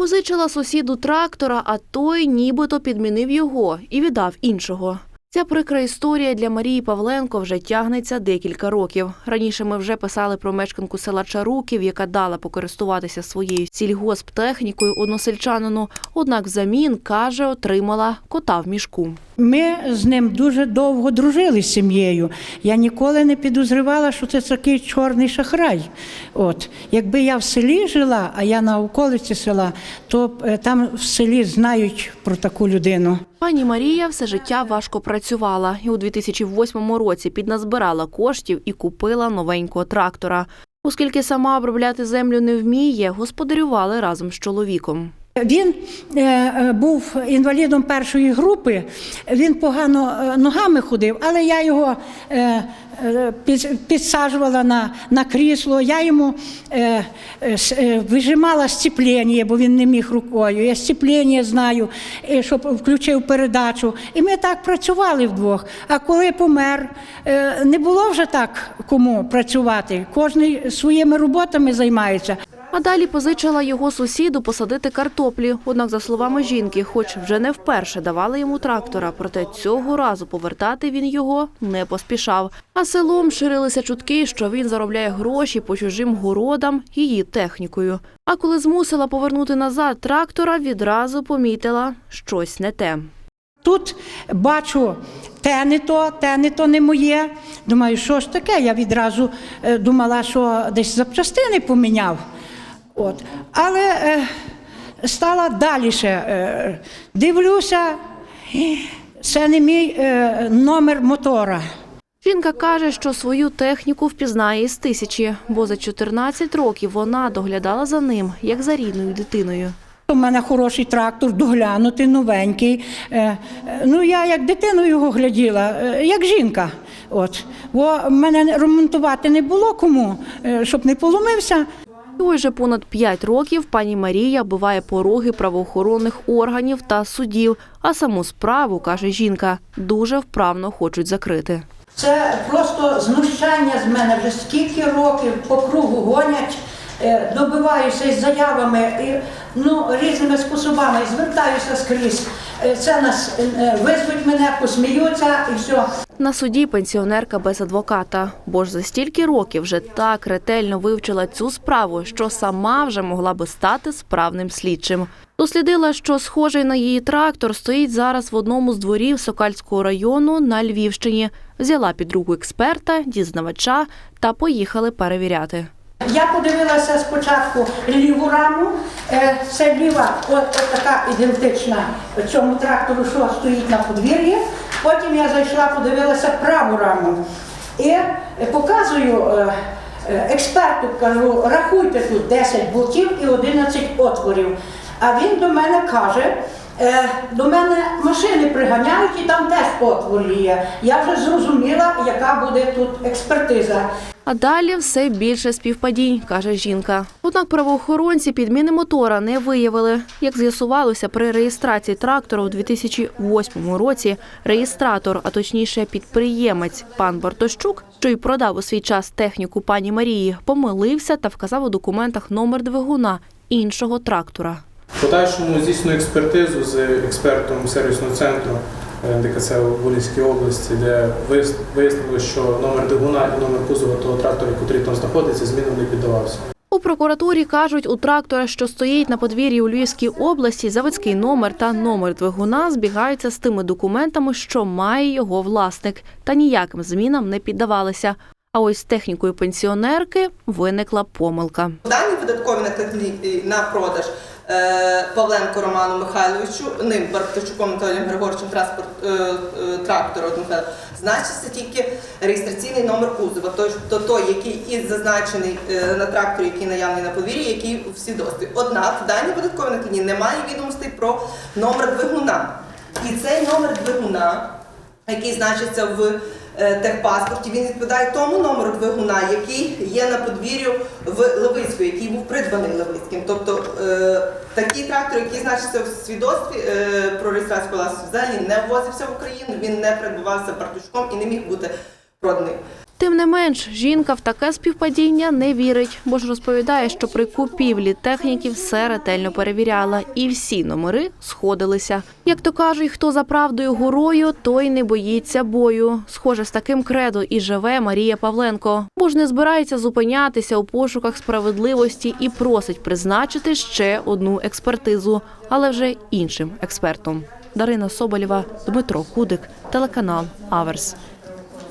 Позичила сусіду трактора, а той нібито підмінив його і віддав іншого. Ця прикра історія для Марії Павленко вже тягнеться декілька років. Раніше ми вже писали про мешканку села Чаруків, яка дала покористуватися своєю сільгосптехнікою односельчанину. Однак взамін каже, отримала кота в мішку. Ми з ним дуже довго дружили з сім'єю. Я ніколи не підозрювала, що це такий чорний шахрай. От. Якби я в селі жила, а я на околиці села, то е, там в селі знають про таку людину. Пані Марія все життя важко працювала і у 2008 році підназбирала коштів і купила новенького трактора. Оскільки сама обробляти землю не вміє, господарювали разом з чоловіком. Він е, е, був інвалідом першої групи, він погано е, ногами ходив, але я його підсаджувала на, на крісло, я йому вижимала сцеплення, бо він не міг рукою. Я сцеплення знаю, щоб включив передачу. І ми так працювали вдвох. А коли помер, не було вже так кому працювати. Кожен своїми роботами займається. А далі позичила його сусіду посадити картоплі. Однак, за словами жінки, хоч вже не вперше давали йому трактора, проте цього разу повертати він його не поспішав. А селом ширилися чутки, що він заробляє гроші по чужим городам її технікою. А коли змусила повернути назад трактора, відразу помітила щось не те. Тут бачу, те не то, те не то не моє. Думаю, що ж таке? Я відразу е, думала, що десь запчастини поміняв. От. Але е, стала далі ще. Е, дивлюся, це не мій е, номер мотора. Жінка каже, що свою техніку впізнає із тисячі, бо за 14 років вона доглядала за ним, як за рідною дитиною. У мене хороший трактор, доглянутий, новенький. Е, ну, я як дитину його гляділа, е, як жінка. От. Бо мене ремонтувати не було кому, е, щоб не поломився. І ось понад 5 років пані Марія биває пороги правоохоронних органів та судів, а саму справу, каже жінка, дуже вправно хочуть закрити. Це просто знущання з мене вже скільки років по кругу гонять, е, добиваюся із заявами ну, різними способами, звертаюся скрізь. Е, Це нас е, визвуть мене, посміються і все. На суді пенсіонерка без адвоката, бо ж за стільки років вже так ретельно вивчила цю справу, що сама вже могла би стати справним слідчим. Дослідила, що схожий на її трактор стоїть зараз в одному з дворів Сокальського району на Львівщині. Взяла під руку експерта, дізнавача та поїхали перевіряти. Я подивилася спочатку ліву раму, е, це ліва, от, от така ідентична цьому трактору, що стоїть на подвір'ї. Потім я зайшла, подивилася праву раму і показую е, е, експерту, кажу, рахуйте тут 10 блоків і 11 отворів. А він до мене каже, до мене машини приганяють і там теж отвори є. Я вже зрозуміла, яка буде тут експертиза. А далі все більше співпадінь, каже жінка. Однак правоохоронці підміни мотора не виявили. Як з'ясувалося при реєстрації трактора у 2008 році, реєстратор, а точніше підприємець пан Бартощук, що й продав у свій час техніку пані Марії, помилився та вказав у документах номер двигуна іншого трактора. Подальшому здійснює експертизу з експертом сервісного центру е, ДКЦ у Волинській області, де вияснили, що номер двигуна і номер кузова того трактора, який там знаходиться, змінам не піддавався. У прокуратурі кажуть, у трактора, що стоїть на подвір'ї у Львівській області, заводський номер та номер двигуна збігаються з тими документами, що має його власник, та ніяким змінам не піддавалися. А ось з технікою пенсіонерки виникла помилка. Дані видаткові накладні на продаж Павленко Роману Михайловичу, ним Бартичуком Анатолієм Григоровичем транспорт е, е, от Михайла, значиться тільки реєстраційний номер кузова, тобто той, який і зазначений е, на тракторі, який наявний на повір'ї, який в свідоцтві. Однак в даній видатковій накладні немає відомостей про номер двигуна. І цей номер двигуна який значиться в е, техпаспорті, він відповідає тому номеру двигуна, який є на подвір'ю в Левицьку, який був придбаний Левицьким. Тобто е, такий трактор, який значиться в свідоцтві е, про реєстрацію власності, взагалі не ввозився в Україну, він не придбавався партушком і не міг бути проданий. Тим не менш, жінка в таке співпадіння не вірить, бо ж розповідає, що при купівлі техніки все ретельно перевіряла, і всі номери сходилися. Як то кажуть, хто за правдою горою, той не боїться бою. Схоже, з таким кредо і живе Марія Павленко, бо ж не збирається зупинятися у пошуках справедливості і просить призначити ще одну експертизу, але вже іншим експертом. Дарина Соболєва, Дмитро Кудик, телеканал Аверс.